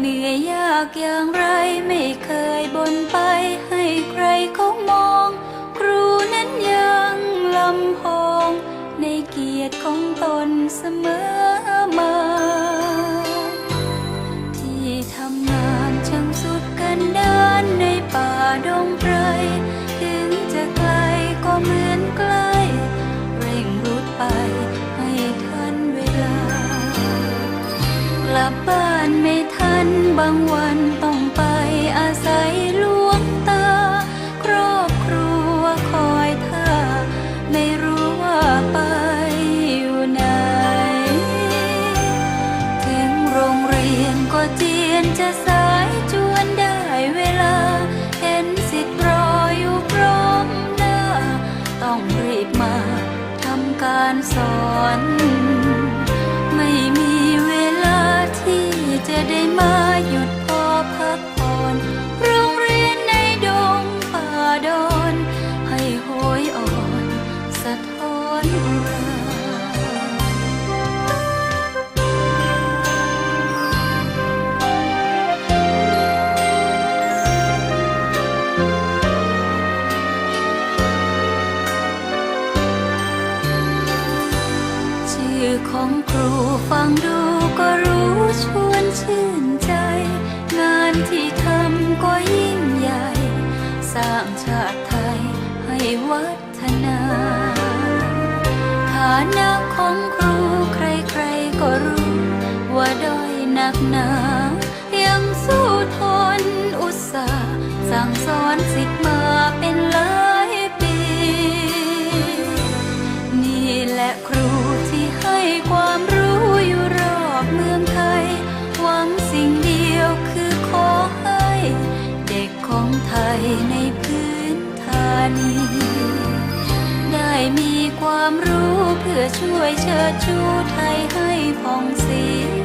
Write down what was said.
เหนื่อยยากอย่างไรไม่เคยบ่นไปให้ใครเขามอง ครูนั้นยังลำพอง ในเกียรติของตนเสมอมา ที่ทำงานช่างสุดกันดานในป่าดงไพรถึงจะไกลก็เหมือนใกล้เร่งรุดไปให้ทันเวลา กลับบ้านไม่ทัน บางวันต้องไปอาศัยลวงตา ครอบครัวคอยท่าไม่รู้ว่าไปอยู่ไหน ถึงโรงเรียนก็เจียนจะสายจวนได้เวลา เห็นสิทธิ์รออยู่พร้อมหน้า ต้องรีบมาทำการสอน ของครูฟังดูก็รู้ชวนชื่นใจ งานที่ทำก็ยิ่งใหญ่ สร้างชาติไทยให้วัฒนาฐา นะของครูใครๆก็รู้ ว่าด้อยหนักหนา ยังสู้ทนอุตสาห์สั่งสอนสิทธิ์มาเป็นหลายปี นี่แหละครูที่ให้ความรู้อยู่รอบเมืองไทย หวังสิ่งเดียวคือขอให้ เด็กของไทยในพื้นฐานนี้ได้มี ความรู้เพื่อช่วยเชิดชูไทยให้ผ่องสีครูก็ภูมิใส